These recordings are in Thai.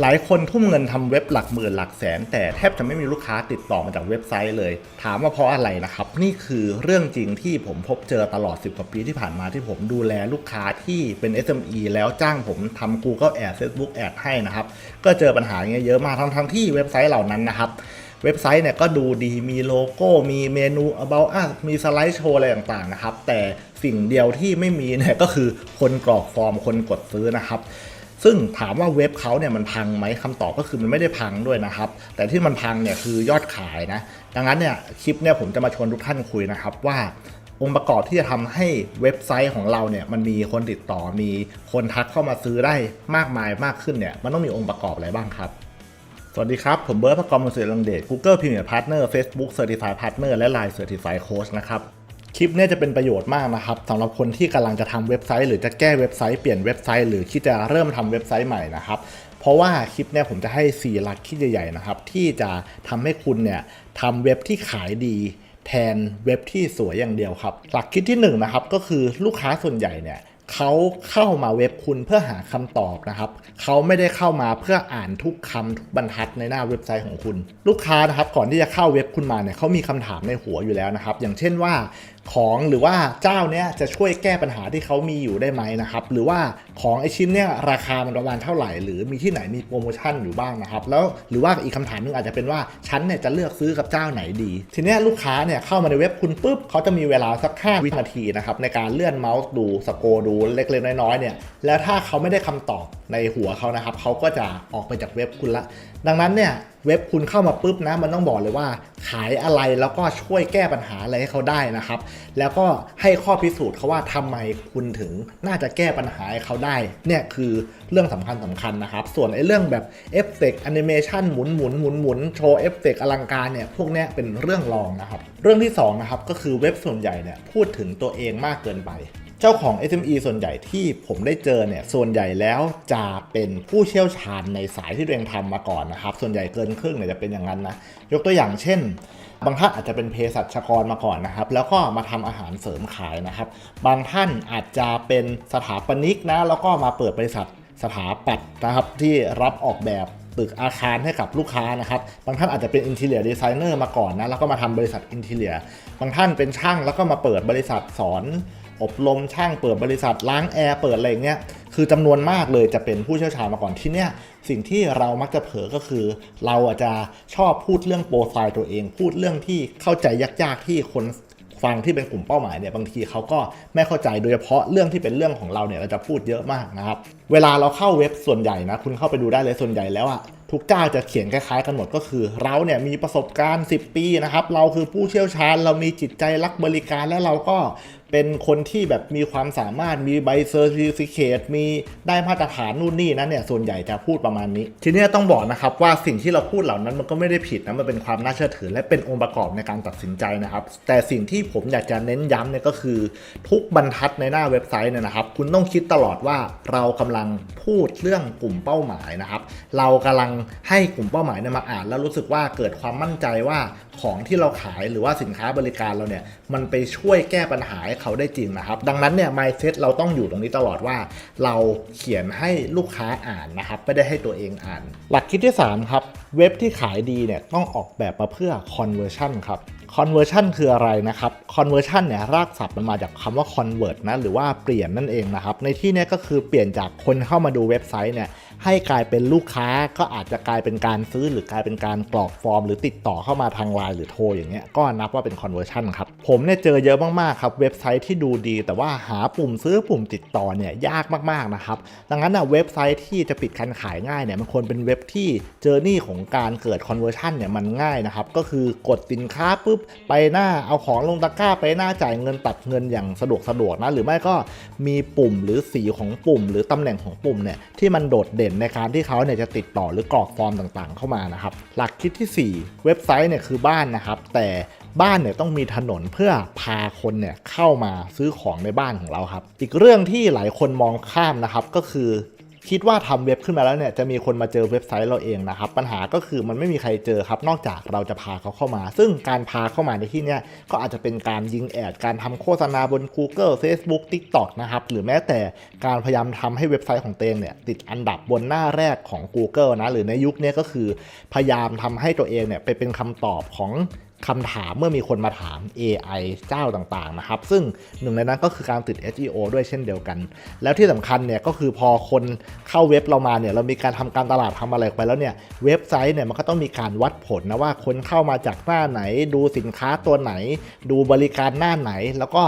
หลายคนทุ่มเงินทำเว็บหลักหมื่นหลักแสน แต่แทบจะไม่มีลูกค้าติดต่อมาจากเว็บไซต์เลย ถามว่าเพราะอะไรนะครับ นี่คือเรื่องจริงที่ผมพบเจอตลอด 10 กว่าปีที่ผ่านมาที่ผมดูแลลูกค้าที่เป็น SME แล้วจ้างผมทำ Google Ad Facebook Ad ให้นะครับ ก็เจอปัญหาเงี้ยเยอะมากทั้งทั้งที่เว็บไซต์เหล่านั้นนะครับเว็บไซต์เนี่ยก็ดูดีมีโลโก้มีเมนู about us มีสไลด์โชว์อะไรต่างๆนะครับ แต่สิ่งเดียวที่ไม่มีเนี่ยก็คือคนกรอกฟอร์มคนกดซื้อนะครับ ซึ่งถามว่าเว็บเขาเนี่ยมันพังไหมคำตอบก็คือมันไม่ได้พังด้วยนะครับ แต่ที่มันพังเนี่ยคือยอดขายนะ ดังนั้นเนี่ยคลิปเนี่ยผมจะมาชวนทุกท่านคุยนะครับว่าองค์ประกอบที่จะทำให้เว็บไซต์ของเราเนี่ยมันมีคนติดต่อมีคนทักเข้ามาซื้อได้มากมายมากขึ้นเนี่ยมันต้องมีองค์ประกอบอะไรบ้างครับ สวัสดีครับ ผมเบิร์ตประกอบมือเสียลังเดช Google Premier Partner Facebook Certified Partner และ Line Certified Coach นะครับ คลิปนี้จะเป็นประโยชน์มากนะครับสำหรับคนที่กำลังจะทำเว็บไซต์ หรือจะแก้เว็บไซต์เปลี่ยนเว็บไซต์หรือคิดจะเริ่มทำเว็บไซต์ใหม่นะครับเพราะว่าคลิปเนี้ยผมจะให้ 4 หลักคิดใหญ่ๆนะครับที่จะทำให้คุณเนี่ยทำเว็บที่ขายดีแทนเว็บที่สวยอย่างเดียวครับ หลักคิดที่1นงนะครับก็คือลูกค้าส่วนใหญ่เนี่ยเขาเข้ามาเว็บคุณเพื่อหาคำตอบนะครับ เขาไม่ได้เข้ามาเพื่ออ่านทุกคำทุกบรรทัดในหน้าเว็บไซต์ของคุณ ลูกค้านะครับก่อนที่จะเข้าเว็บคุณมาเนี่ยเขามีคำถามในหัวอยู่แล้วนะครับ อย่างเช่นว่าของหรือว่าเจ้าเนี้ยจะช่วยแก้ปัญหาที่เขามีอยู่ได้ไหมนะครับ หรือว่าของไอชิ้นเนี้ยราคามันประมาณเท่าไหร่ หรือมีที่ไหนมีโปรโมชั่นอยู่บ้างนะครับแล้วหรือว่าอีกคำถามหนึงอาจจะเป็นว่าฉันเนี่ยจะเลือกซื้อกับเจ้าไหนดี ทีเนี้ยลูกค้าเนี่ยเข้ามาในเว็บคุณปุ๊บเขาจะมีเวลาสัก5วินาทีนะครับในการเลื่อนเมาส์ดูสโกดูเล็กๆน้อยๆเนี่ยแล้วถ้าเขาไม่ได้คำตอบในหัวเขานะครับเขาก็จะออกไปจากเว็บคุณละ ดังนั้นเนี่ยเว็บคุณเข้ามาปุ๊บนะมันต้องบอกเลยว่า ขายอะไรแล้วก็ช่วยแก้ปัญหาอะไรให้เขาได้นะครับ แล้วก็ให้ข้อพิสูจน์เขาว่าทำไมคุณถึงน่าจะแก้ปัญหาให้เขาได้ เนี่ยคือเรื่องสำคัญสำคัญนะครับ ส่วนไอ้เรื่องแบบเอฟเฟกต์แอนิเมชันหมุนหมุนหมุนหมุนโชว์เอฟเฟกต์อลังการเนี่ยพวกนี้เป็นเรื่องรองนะครับ เรื่องที่สองนะครับก็คือเว็บส่วนใหญ่เนี่ยพูดถึงตัวเองมากเกินไป เจ้าของ SME ส่วนใหญ่ที่ผมได้เจอเนี่ยส่วนใหญ่แล้วจะเป็นผู้เชี่ยวชาญในสายที่ตัวเองทำมาก่อนนะครับ ส่วนใหญ่เกินครึ่งเนี่ยจะเป็นอย่างนั้นนะยกตัวอย่างเช่น บางท่านอาจจะเป็นเภสัชกรมาก่อนนะครับ แล้วก็มาทำอาหารเสริมขายนะครับ บางท่านอาจจะเป็นสถาปนิกนะแล้วก็มาเปิดบริษัทสถาปัตย์นะครับที่รับออกแบบตึกอาคารให้กับลูกค้านะครับ บางท่านอาจจะเป็นอินเท i รียดีไซเนอร์มาก่อนนะ แล้วก็มาทำบริษัทอินเท i รีย บางท่านเป็นช่างแล้วก็มาเปิดบริษัทสอน อบรมช่างเปิดบริษัทล้างแอร์เปิดอะไรเงี้ยคือจำนวนมากเลยจะเป็นผู้เชี่ยวชาญมาก่อนที่เนี้ยสิ่งที่เรามักจะเผลอก็คือ เราอาจจะชอบพูดเรื่องโปรไฟล์ตัวเอง พูดเรื่องที่เข้าใจยากๆที่คนฟังที่เป็นกลุ่มเป้าหมายเนี่ยบางทีเขาก็ไม่เข้าใจโดยเฉพาะเรื่องที่เป็นเรื่องของเราเนี่ยเราจะพูดเยอะมากนะครับ เวลาเราเข้าเว็บส่วนใหญ่นะคุณเข้าไปดูได้เลยส่วนใหญ่แล้วอะทุกเจ้าจะเขียนคล้ายๆกันหมดก็คือ เราเนี่ยมีประสบการณ์ 10 ปีนะครับ เราคือผู้เชี่ยวชาญ เรามีจิตใจรักบริการและเราก็ เป็นคนที่แบบมีความสามารถมีใบเซอร์ติฟิเคตมีได้มาตรฐานนู่นนี่นั่นเนี่ยส่วนใหญ่จะพูดประมาณนี้ ทีนี้ต้องบอกนะครับว่าสิ่งที่เราพูดเหล่านั้นมันก็ไม่ได้ผิดนะมันเป็นความน่าเชื่อถือ และเป็นองค์ประกอบในการตัดสินใจนะครับแต่สิ่งที่ผมอยากจะเน้นย้ำเนี่ยก็คือ ทุกบรรทัดในหน้าเว็บไซต์เนี่ยนะครับ คุณต้องคิดตลอดว่าเรากำลังพูดเรื่องกลุ่มเป้าหมายนะครับ เรากำลังให้กลุ่มเป้าหมายเนี่ยมาอ่าน แล้วรู้สึกว่าเกิดความมั่นใจว่าของที่เราขายหรือว่าสินค้าบริการเราเนี่ยมันไปช่วยแก้ปัญหาให้เขาได้จริงนะครับ ดังนั้นเนี่ย mindset เราต้องอยู่ตรงนี้ตลอดว่า เราเขียนให้ลูกค้าอ่านนะครับไม่ได้ให้ตัวเองอ่าน หลักคิดที่ 3 ครับ เว็บที่ขายดีเนี่ยต้องออกแบบมาเพื่อ conversion ครับ conversion คืออะไรนะครับ conversion เนี่ยรากศัพท์มันมาจากคำว่า convert นะหรือว่าเปลี่ยนนั่นเองนะครับในที่นี้ก็คือเปลี่ยนจากคนเข้ามาดูเว็บไซต์เนี่ย ให้กลายเป็นลูกค้าก็อาจจะกลายเป็นการซื้อหรือกลายเป็นการกรอกฟอร์ม หรือติดต่อเข้ามาทางไลน์หรือโทรอย่างเงี้ยก็นับว่าเป็นคอนเวอร์ชันครับ ผมเนี่ยเจอเยอะมากๆครับเว็บไซต์ที่ดูดีแต่ว่าหาปุ่มซื้อปุ่มติดต่อเนี่ยยากมากๆนะครับดังนั้นนะเว็บไซต์ที่จะปิดการขายง่ายเนี่ยมันควรเป็นเว็บที่เจอร์นี่ของการเกิด conversion เนี่ยมันง่ายนะครับก็คือกดสินค้าปุ๊บไปหน้าเอาของลงตะกร้าไปหน้าจ่ายเงินตัดเงินอย่างสะดวกสะดวกนะหรือไม่ก็มีปุ่มหรือสีของปุ่ม หรือตำแหน่งของปุ่มเนี่ยที่มันโดดเด่นในการที่เขาเนี่ยจะติดต่อหรือกรอกฟอร์มต่างๆ เข้ามานะครับหลักคิดที่ 4 เว็บไซต์เนี่ยคือบ้านนะครับแต่ บ้านเนี่ยต้องมีถนนเพื่อพาคนเนี่ยเข้ามาซื้อของในบ้านของเราครับ อีกเรื่องที่หลายคนมองข้ามนะครับก็คือคิดว่าทำเว็บขึ้นมาแล้วเนี่ยจะมีคนมาเจอเว็บไซต์เราเองนะครับ ปัญหาก็คือมันไม่มีใครเจอครับ นอกจากเราจะพาเขาเข้ามา ซึ่งการพาเข้ามาในที่เนี้ยก็อาจจะเป็นการยิงแอด การทำโฆษณาบน Google Facebook TikTok นะครับ หรือแม้แต่การพยายามทำให้เว็บไซต์ของเองเนี่ยติดอันดับบนหน้าแรกของ Google นะ หรือในยุคนี้ก็คือพยายามทำให้ตัวเองเนี่ยไปเป็นคำตอบของ คำถามเมื่อมีคนมาถาม AI เจ้าต่างๆนะครับ ซึ่งหนึ่งในนั้นก็คือการติด SEO ด้วยเช่นเดียวกัน แล้วที่สำคัญเนี่ยก็คือพอคนเข้าเว็บเรามาเนี่ยเรามีการทำการตลาดทำอะไรไปแล้วเนี่ยเว็บไซต์เนี่ยมันก็ต้องมีการวัดผลนะว่าคนเข้ามาจากหน้าไหน ดูสินค้าตัวไหน ดูบริการหน้าไหน แล้วก็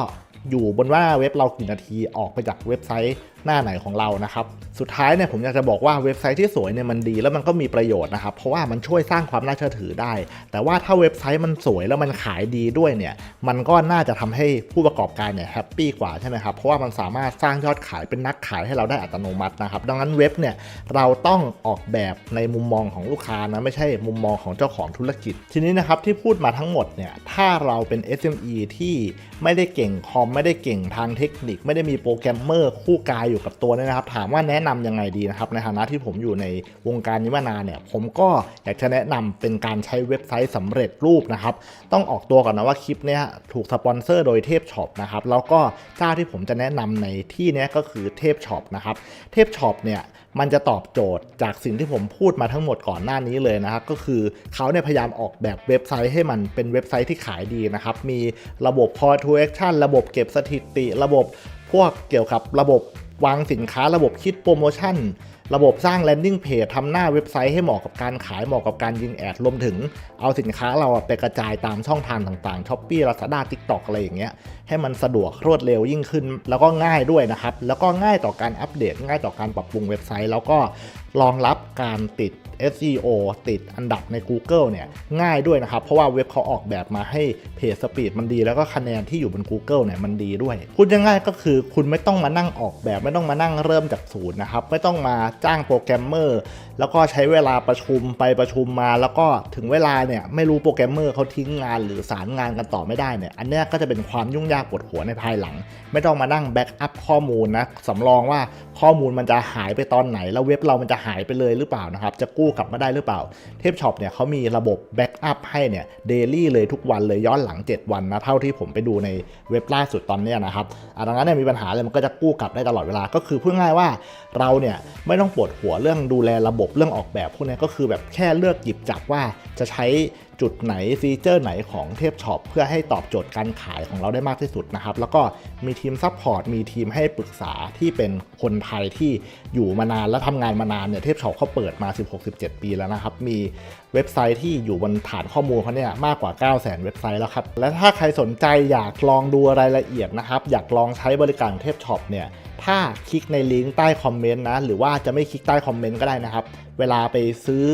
อยู่บนว่าเว็บเรากี่นาทีออกไปจากเว็บไซต์ หน้าไหนของเรานะครับสุดท้ายเนี่ยผมอยากจะบอกว่าเว็บไซต์ที่สวยเนี่ยมันดีแล้วมันก็มีประโยชน์นะครับเพราะว่ามันช่วยสร้างความน่าเชื่อถือได้ แต่ว่าถ้าเว็บไซต์มันสวยแล้วมันขายดีด้วยเนี่ยมันก็น่าจะทำให้ผู้ประกอบการเนี่ยแฮปปี้กว่าใช่ไหมครับเพราะว่ามันสามารถสร้างยอดขายเป็นนักขายให้เราได้อัตโนมัตินะครับดังนั้นเว็บเนี่ยเราต้องออกแบบในมุมมองของลูกค้านะไม่ใช่มุมมองของเจ้าของธุรกิจ ทีนี้นะครับที่พูดมาทั้งหมดเนี่ยถ้าเราเป็น SME ที่ไม่ได้เก่งคอมไม่ได้เก่งทางเทคนิค ไม่ได้มีโปรแกรมเมอร์คู่กายอยู่กับตัวเนี่ยนะครับ ถามว่าแนะนำยังไงดีนะครับ ในฐานะที่ผมอยู่ในวงการนี้มานานเนี่ย ผมก็อยากจะแนะนำเป็นการใช้เว็บไซต์สำเร็จรูปนะครับ ต้องออกตัวก่อนนะว่าคลิปเนี้ยถูกสปอนเซอร์โดยเทพช็อปนะครับ แล้วก็เจ้าที่ผมจะแนะนำในที่นี้ก็คือเทพช็อปนะครับ เทพช็อปเนี่ยมันจะตอบโจทย์จากสิ่งที่ผมพูดมาทั้งหมดก่อนหน้านี้เลยนะครับ ก็คือเขาเนี่ยพยายามออกแบบเว็บไซต์ให้มันเป็นเว็บไซต์ที่ขายดีนะครับ มีระบบ call to action ระบบเก็บสถิติ ระบบพวกเกี่ยวกับระบบ วางสินค้าระบบคิดโปรโมชั่น ระบบสร้างแลนดิ้งเพจทำหน้าเว็บไซต์ให้เหมาะกับการขายเหมาะกับการยิงแอดรวมถึง เอาสินค้าเราไปกระจายตามช่องทางต่างๆช้อปปี้ลาซาด้าทิกตอกอะไรอย่างเงี้ยให้มันสะดวกรวดเร็วยิ่งขึ้น แล้วก็ง่ายด้วยนะครับ แล้วก็ง่ายต่อการอัปเดต ง่ายต่อการปรับปรุงเว็บไซต์ แล้วก็รองรับการติด SEO ติดอันดับใน Google เนี่ยง่ายด้วยนะครับ เพราะว่าเว็บเขาออกแบบมาให้เพจสปีดมันดี แล้วก็คะแนนที่อยู่บน Google เนี่ยมันดีด้วยพูดง่ายๆก็คือคุณไม่ต้องมานั่งออกแบบ ไม่ต้องมานั่งเริ่มจากศูนย์นะครับ ไม่ต้องมาจ้างโปรแกรมเมอร์ แล้วก็ใช้เวลาประชุมไปประชุมมา แล้วก็ถึงเวลาเนี่ยไม่รู้โปรแกรมเมอร์เขาทิ้งงานหรือสารงานกันต่อไม่ได้เนี่ยอันนี้ก็จะเป็นความยุ่งยากปวดหัวในภายหลัง ไม่ต้องมานั่งแบ็กอัพข้อมูลนะสำรองว่าข้อมูลมันจะหายไปตอนไหน แล้วเว็บเรามันจะหายไปเลยหรือเปล่านะครับ จะกู้กลับมาได้หรือเปล่า เทพช็อปเนี่ยเขามีระบบแบ็กอัพให้เนี่ยเดลี่เลยทุกวันเลยย้อนหลัง 7 วันนะเท่าที่ผมไปดูในเว็บล่าสุดตอนนี้นะครับดังนั้นเนี่ยมีปัญหาเลยมันก็จะกู้กลับได้ตลอดเวลาก็คือพูดง่ายว่าเราเนี่ยไม่ต้องปวดหัวเรื่องดูแลระบบเรื่องออกแบบพวกนี้ก็คือแบบแค่เลือกหยิบจับว่าจะใช้ จุดไหนฟีเจอร์ไหนของเทพช็อปเพื่อให้ตอบโจทย์การขายของเราได้มากที่สุดนะครับ แล้วก็มีทีมซัพพอร์ตมีทีมให้ปรึกษาที่เป็นคนไทยที่อยู่มานานและทำงานมานานเนี่ยเทพช็อปเขาเปิดมา 16-17 ปีแล้วนะครับ มีเว็บไซต์ที่อยู่บนฐานข้อมูลเขาเนี่ยมากกว่า 9 0 0 0 0 0 เว็บไซต์แล้วครับ และถ้าใครสนใจอยากลองดูรายละเอียดนะครับ อยากลองใช้บริการเทพช็อปเนี่ยถ้าคลิกในลิงก์ใต้คอมเมนต์นะหรือว่าจะไม่คลิกใต้คอมเมนต์ก็ได้นะครับ เวลาไปซื้อ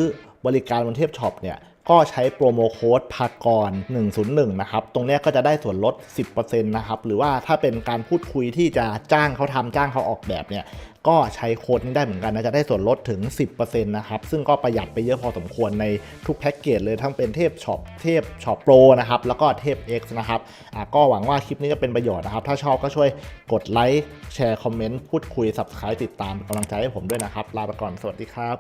บริการบนเทพช็อปเนี่ย ก็ใช้โปรโมโค้ดพากร 101 นะครับ ตรงนี้ก็จะได้ส่วนลด 10%นะครับ หรือว่าถ้าเป็นการพูดคุยที่จะจ้างเขาทำจ้างเขาออกแบบเนี่ยก็ใช้โค้ดนี้ได้เหมือนกันนะจะได้ส่วนลดถึง 10%นะครับ ซึ่งก็ประหยัดไปเยอะพอสมควรในทุกแพ็กเกจเลยทั้งเป็นเทพช็อปเทพช็อปโปรนะครับ แล้วก็เทพ X นะครับอะก็หวังว่าคลิปนี้จะเป็นประโยชน์นะครับ ถ้าชอบก็ช่วยกดไลค์แชร์คอมเมนต์พูดคุย subscribe ติดตามกำลังใจให้ผมด้วยนะครับ ลาไปก่อนสวัสดีครับ